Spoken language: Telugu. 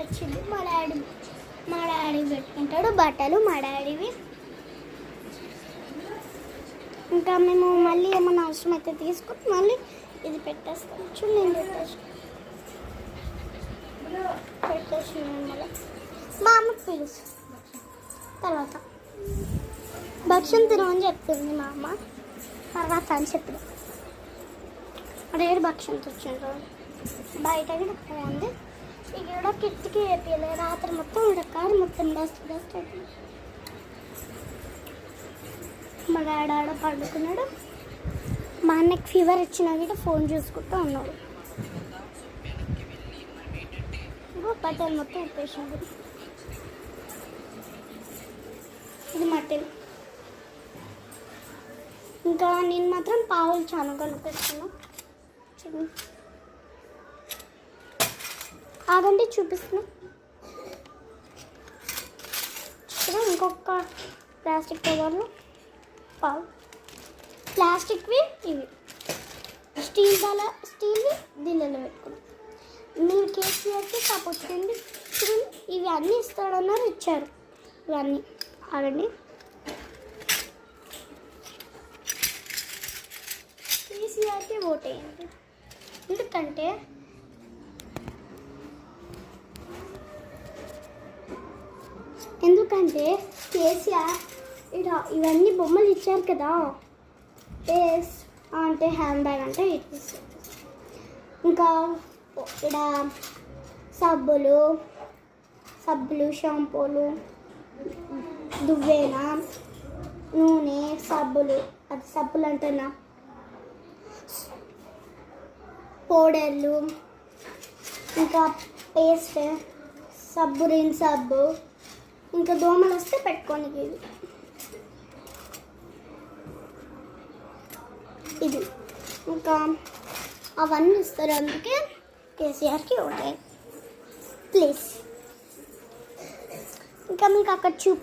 వచ్చింది. మా డాడీ మా డాడీ పెట్టుకుంటాడు బట్టలు మా డాడీవి. ఇంకా మేము మళ్ళీ ఏమన్నా అవసరం అయితే తీసుకుని మళ్ళీ ఇది పెట్టేస్తాం. నేను పెట్టేసి పెట్టేసి మళ్ళీ. మా అమ్మకి పిలుసు తర్వాత. భక్ష్యం తినమని చెప్తుంది మా అమ్మ. తర్వాత అని చెప్పింది రేడు భక్ష్యం తెచ్చిండ్రు బయట కూడా పోయింది ఇక్కడ కిటికీ వేపియలే రాత్రి మొత్తం ఉడకాలి మొత్తం డస్ట్ డస్ట్ అయిపోయింది. మా డాడీ ఆడ పడుకున్నాడు. మా అన్నకి ఫీవర్ వచ్చినా కూడా ఫోన్ చూసుకుంటూ ఉన్నాడు. ఇంకో బట్టలు మొత్తం ఉప్పేసాడు. ఇది మటన్. ఇంకా నేను మాత్రం పావులు చాలా కనిపిస్తున్నా చూడండి ఆగండి చూపిస్తున్నా. ఇక్కడ ఇంకొక ప్లాస్టిక్ కవర్లు పావు ప్లాస్టిక్వి ఇవి. స్టీల్ బాల స్టీల్వి దీనిలో పెట్టుకున్నాం. నేను కేసీఆర్కి సపోర్ట్ చేయండి. చూడండి ఇవి అన్నీ ఇస్తాడన్నారు ఇచ్చారు. ఇవన్నీ. ఆగండి కేసీఆర్కి ఓట్ వేయండి ఎందుకంటే ఎందుకంటే కేసీఆర్ ఇక్కడ ఇవన్నీ బొమ్మలు ఇచ్చారు కదా. పేస్ అంటే హ్యాండ్ బ్యాగ్ అంటే ఇది ఇంకా ఇక్కడ సబ్బులు సబ్బులు షాంపూలు దువ్వేన నూనె సబ్బులు అది సబ్బులు అంటున్నా పౌడర్లు ఇంకా పేస్ట్ సబ్బు రిన్ సబ్బు ఇంకా దోమలు వస్తే పెట్టుకోండి ఇది ఇది. ఇంకా అవన్నీ ఇస్తారు అందుకే కేసీఆర్కి ఒకటే. ప్లీజ్ ఇంకా మీకు అక్కడ చూపి